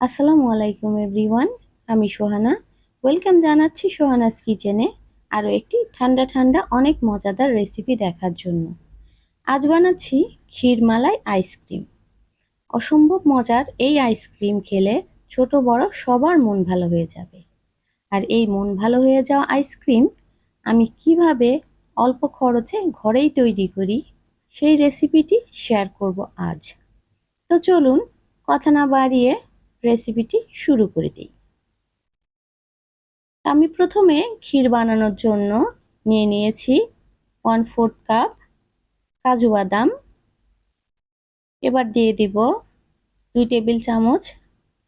আসসালামু আলাইকুম এভরিওয়ান, আমি সোহানা। ওয়েলকাম জানাচ্ছি সোহানাস কিচেনে আরও একটি ঠান্ডা ঠান্ডা, অনেক মজাদার রেসিপি দেখার জন্য। আজ বানাচ্ছি ক্ষীরমালাই আইসক্রিম। অসম্ভব মজার এই আইসক্রিম খেলে ছোট বড় সবার মন ভালো হয়ে যাবে। আর এই মন ভালো হয়ে যাওয়া আইসক্রিম আমি কীভাবে অল্প খরচে ঘরেই তৈরি করি, সেই রেসিপিটি শেয়ার করব আজ। তো চলুন, কথা না বাড়িয়ে রেসিপিটি শুরু করে দিই। আমি প্রথমে ক্ষীর বানানোর জন্য নিয়ে নিয়েছি ওয়ান ফোর্থ কাপ কাজু বাদাম। এবার দিয়ে দিব দুই টেবিল চামচ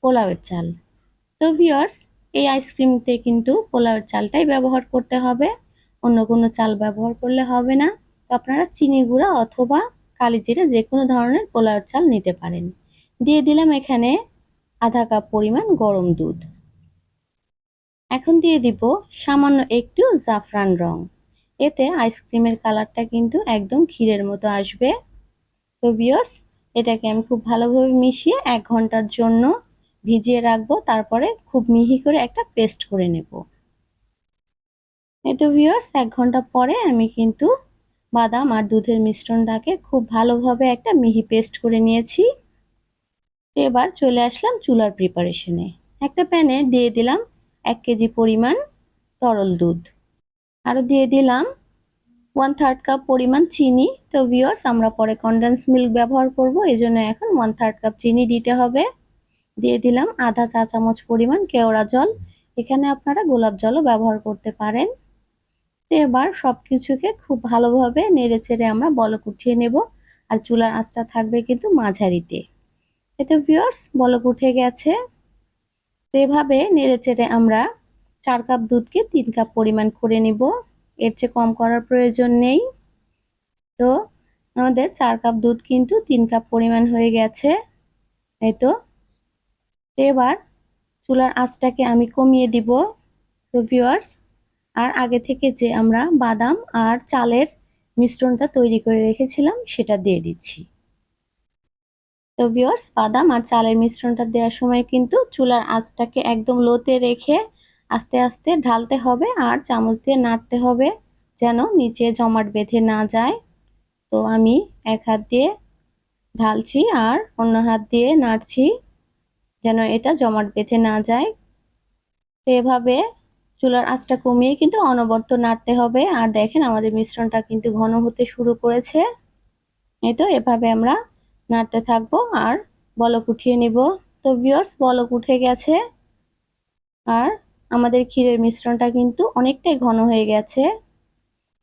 পোলাওয়ের চাল। তো ভিওর্স এই আইসক্রিমতে কিন্তু পোলাওয়ের চালটাই ব্যবহার করতে হবে। অন্য কোনো চাল ব্যবহার করলে হবে না। তো আপনারা চিনি গুঁড়া অথবা কালি জিরে যে কোনো ধরনের পোলাওয়ের চাল নিতে পারেন। দিয়ে দিলাম এখানে আধা কাপ পরিমাণ গরম দুধ। এখন দিয়ে দিব সামান্য একটু জাফরান রং। এতে আইসক্রিমের কালারটা কিন্তু একদম ক্ষীরের মতো আসবে। তো বিয়ার্স এটাকে আমি খুব ভালোভাবে মিশিয়ে এক ঘণ্টার জন্য ভিজিয়ে রাখব, তারপরে খুব মিহি করে একটা পেস্ট করে নেব। এই তো ভিওর্স এক ঘণ্টা পরে আমি কিন্তু বাদাম আর দুধের মিশ্রণটাকে খুব ভালোভাবে একটা মিহি পেস্ট করে নিয়েছি। এবার চলে আসলাম চুলার প্রিপারেশনে একটা প্যানে দিয়ে দিলাম এক কেজি পরিমাণ তরল দুধ। আরও দিয়ে দিলাম ওয়ান থার্ড কাপ পরিমাণ চিনি। তো ভিওর্স আমরা পরে কন্ডেন্স মিল্ক ব্যবহার করব এই জন্য এখন ওয়ান থার্ড কাপ চিনি দিতে হবে। দিয়ে দিলাম আধা চা চামচ পরিমাণ কেওড়া জল। এখানে আপনারা গোলাপ জলও ব্যবহার করতে পারেন। তো এবার সব কিছুকে খুব ভালোভাবে নেড়ে চেড়ে আমরা বলক উঠিয়ে নেব। আর চুলার আঁচটা থাকবে কিন্তু মাঝারিতে। এতে ভিওর্স বলক উঠে গেছে। এভাবে নেড়ে চেড়ে আমরা চার কাপ দুধকে তিন কাপ পরিমাণ করে নিব। এর চেয়ে কম করার প্রয়োজন নেই। তো আমাদের চার কাপ দুধ কিন্তু তিন কাপ পরিমাণ হয়ে গেছে। এই তো। এবার চুলার আঁচটাকে আমি কমিয়ে দিব। তো ভিওয়ার্স আর আগে থেকে যে আমরা বাদাম আর চালের মিশ্রণটা তৈরি করে রেখেছিলাম সেটা দিয়ে দিচ্ছি। তো ভিওর্স বাদাম আর চালের মিশ্রণটা দেওয়ার সময় কিন্তু চুলার আঁচটাকে একদম লোতে রেখে আস্তে আস্তে ঢালতে হবে আর চামচ দিয়ে নাড়তে হবে যেন নিচে জমাট বেঁধে না যায়। তো আমি এক হাত দিয়ে ঢালছি আর অন্য হাত দিয়ে নাড়ছি যেন এটা জমাট বেঁধে না যায়। তো এভাবে চুলার আঁচটা কমিয়ে কিন্তু অনবর্ত নাড়তে হবে। আর দেখেন আমাদের মিশ্রণটা কিন্তু ঘন হতে শুরু করেছে। এই তো এভাবে আমরা নাড়তে থাকব আর বলক উঠিয়ে নিব। তো ভিওর্স বলক উঠে গেছে। আর আমাদের ক্ষীরের মিশ্রণটা কিন্তু অনেকটাই ঘন হয়ে গেছে।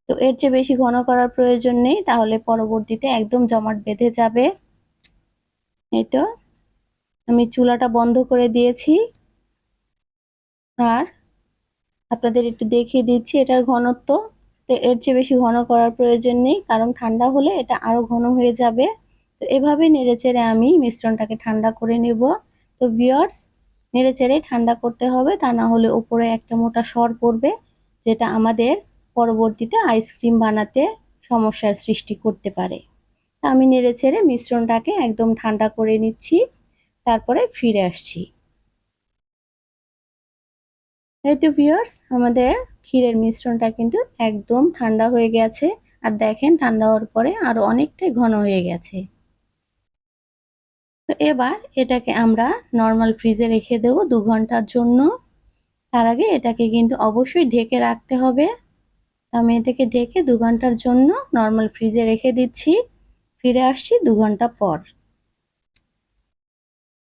তো এর চেয়ে বেশি ঘন করার প্রয়োজন নেই, তাহলে পরবর্তীতে একদম জমাট বেঁধে যাবে। এই তো, আমি চুলাটা বন্ধ করে দিয়েছি। আর আপনাদের একটু দেখিয়ে দিচ্ছি এটার ঘনত্ব। তো এর চেয়ে বেশি ঘন করার প্রয়োজন নেই, কারণ ঠান্ডা হলে এটা আরও ঘন হয়ে যাবে। তো এভাবে নেড়ে চেড়ে আমি মিশ্রণটাকে ঠান্ডা করে নেব। তো ভিওর্স নেড়ে চেড়ে ঠান্ডা করতে হবে, তা না হলে উপরে একটা মোটা সর পড়বে, যেটা আমাদের পরবর্তীতে আইসক্রিম বানাতে সমস্যার সৃষ্টি করতে পারে। তা আমি নেড়ে চেড়ে মিশ্রণটাকে একদম ঠান্ডা করে নিচ্ছি, তারপরে ফিরে আসছি। এই তো ভিওর্স আমাদের ক্ষীরের মিশ্রণটা কিন্তু একদম ঠান্ডা হয়ে গেছে, আর দেখেন ঠান্ডা হওয়ার পরে আরও অনেকটাই ঘন হয়ে গেছে। তো এবার এটাকে আমরা নর্মাল ফ্রিজে রেখে দেবো দু ঘণ্টার জন্য। তার আগে এটাকে কিন্তু অবশ্যই ঢেকে রাখতে হবে। আমি এটাকে ঢেকে দু ঘণ্টার জন্য নর্মাল ফ্রিজে রেখে দিচ্ছি। ফিরে আসছি দু ঘণ্টা পর।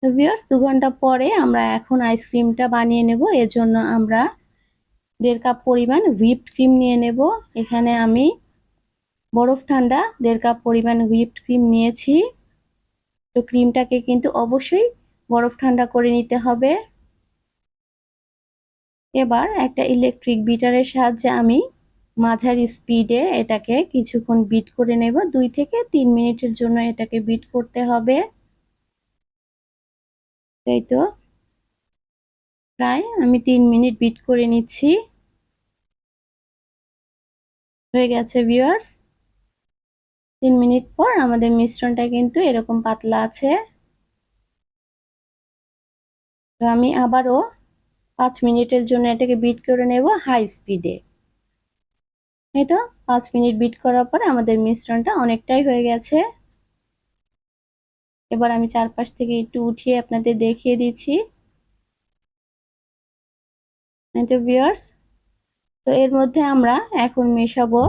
ভিউয়ার্স দু ঘণ্টা পরে আমরা এখন আইসক্রিমটা বানিয়ে নেব। এর জন্য আমরা দেড় কাপ পরিমাণ হুইপড ক্রিম নিয়ে নেব। এখানে আমি বরফ ঠান্ডা দেড় কাপ পরিমাণ হুইপড ক্রিম নিয়েছি। তো ক্রিমটাকে কিন্তু অবশ্যই বরফ ঠান্ডা করে নিতে হবে। এবার একটা ইলেকট্রিক বিটারের সাহায্যে আমি মাঝারি স্পিডে এটাকে কিছুক্ষণ বিট করে নেব। দুই থেকে তিন মিনিটের জন্য এটাকে বিট করতে হবে। তাই তো প্রায় আমি তিন মিনিট বিট করে নিচ্ছি। হয়ে গেছে ভিউয়ার্স তিন মিনিট পর আমাদের মিশ্রণটা কিন্তু এরকম পাতলা আছে। তো আমি আবারও পাঁচ মিনিটের জন্য এটাকে বিট করে নেব হাই স্পিডে। এই তো, পাঁচ মিনিট বিট করার পর আমাদের মিশ্রণটা অনেকটাই হয়ে গেছে। এবার আমি চারপাশ থেকে একটু উঠিয়ে আপনাদের দেখিয়ে দিচ্ছি। তো ভিউয়ার্স তো এর মধ্যে আমরা এখন মেশাবো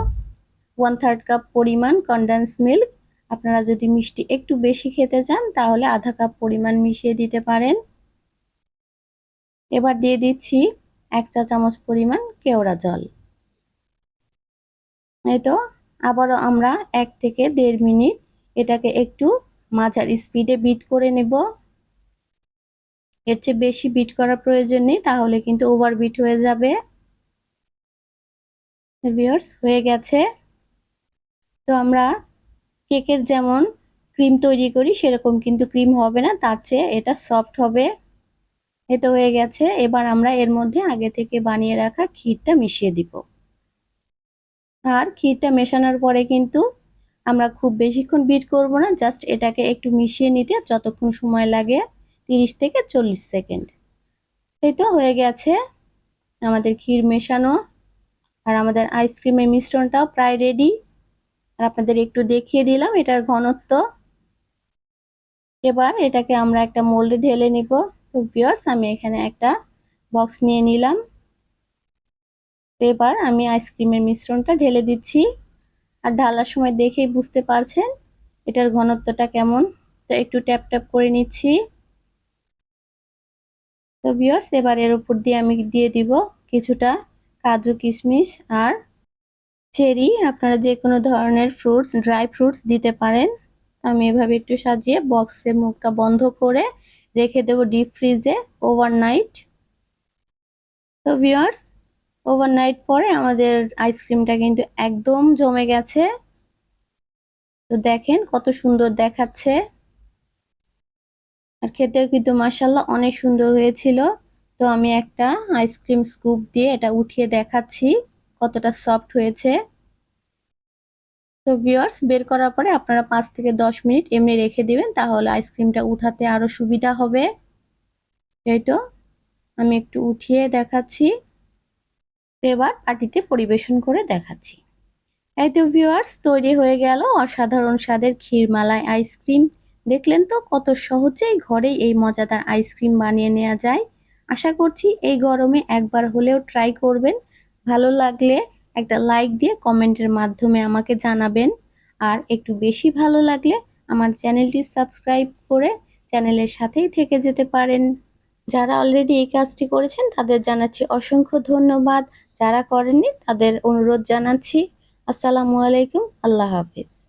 ওয়ান থার্ড কাপ পরিমাণ কনডেন্স মিল্ক আপনারা যদি মিষ্টি একটু বেশি খেতে চান, তাহলে আধা কাপ পরিমাণ মিশিয়ে দিতে পারেন। এবার দিয়ে দিচ্ছি এক চা চামচ পরিমাণ কেওড়া জল। এই তো, আবারও আমরা এক থেকে দেড় মিনিট এটাকে একটু মাঝারি স্পিডে বিট করে নেব। এর চেয়ে বেশি বিট করার প্রয়োজন নেই, তাহলে কিন্তু ওভার বিট হয়ে যাবে। হয়ে গেছে। তো আমরা কেকের যেমন ক্রিম তৈরি করি, সেরকম কিন্তু ক্রিম হবে না। তার চেয়ে এটা সফট হবে। এটা হয়ে গেছে। এবার আমরা এর মধ্যে আগে থেকে বানিয়ে রাখা ক্ষীরটা মিশিয়ে দিব। আর ক্ষীরটা মেশানোর পরে কিন্তু আমরা খুব বেশিক্ষণ বিট করব না জাস্ট এটাকে একটু মিশিয়ে নিতে যতক্ষণ সময় লাগে, তিরিশ থেকে চল্লিশ সেকেন্ড। এই তো হয়ে গেছে আমাদের ক্ষীর মেশানো। আর আমাদের আইসক্রিমের মিশ্রণটাও প্রায় রেডি আর আপনাদের একটু দেখিয়ে দিলাম, এটার ঘনত্ব। এবার এটাকে আমরা একটা মোল্ডে ঢেলে নিব। তো ভিউয়ার্স আমি এখানে একটা বক্স নিয়ে নিলাম। এবার আমি আইসক্রিমের মিশ্রণটা ঢেলে দিচ্ছি। আর ঢালার সময় দেখেই বুঝতে পারছেন এটার ঘনত্বটা কেমন। তো একটু ট্যাপ ট্যাপ করে নিচ্ছি। তো ভিউয়ার্স এবার এর উপর দিয়ে আমি দিয়ে দিব কিছুটা কাজু কিশমিশ আর চেরি, আপনারা যে কোনো ধরনের ফ্রুটস ড্রাই ফ্রুটস দিতে পারেন। আমি এভাবে একটু সাজিয়ে বক্সে মুখটা বন্ধ করে রেখে দেব ডিপ ফ্রিজে ওভারনাইট তো ভিউয়ার্স ওভারনাইট পরে আমাদের আইসক্রিমটা কিন্তু একদম জমে গেছে। তো দেখেন কত সুন্দর দেখাচ্ছে। আর খেতেও কিন্তু মাসাল্লাহ অনেক সুন্দর হয়েছিল। তো আমি একটা আইসক্রিম স্কুপ দিয়ে এটা উঠিয়ে দেখাচ্ছি। কতটা সফট হয়েছে। তো ভিওয়ার্স বের করার পরে আপনারা পাঁচ থেকে দশ মিনিট এমনি রেখে দিবেন, তাহলে আইসক্রিমটা উঠাতে আরও সুবিধা হবে। এই তো, আমি একটু উঠিয়ে দেখাচ্ছি। এবার পাটিতে পরিবেশন করে দেখাচ্ছি। এই তো ভিউয়ার্স তৈরি হয়ে গেল অসাধারণ স্বাদের ক্ষীরমালাই আইসক্রিম দেখলেন তো কত সহজেই ঘরেই এই মজাদার আইসক্রিম বানিয়ে নেওয়া যায়। আশা করছি এই গরমে একবার হলেও ট্রাই করবেন। ভালো লাগলে একটা লাইক দিয়ে কমেন্টের মাধ্যমে আমাকে জানাবেন। আর একটু বেশি ভালো লাগলে আমার চ্যানেলটি সাবস্ক্রাইব করে চ্যানেলের সাথেই থেকে যেতে পারেন। যারা অলরেডি এই কাজটি করেছেন, তাদের জানাচ্ছি অসংখ্য ধন্যবাদ। যারা করেননি, তাদের অনুরোধ জানাচ্ছি। আসসালামু আলাইকুম, আল্লাহ হাফিজ।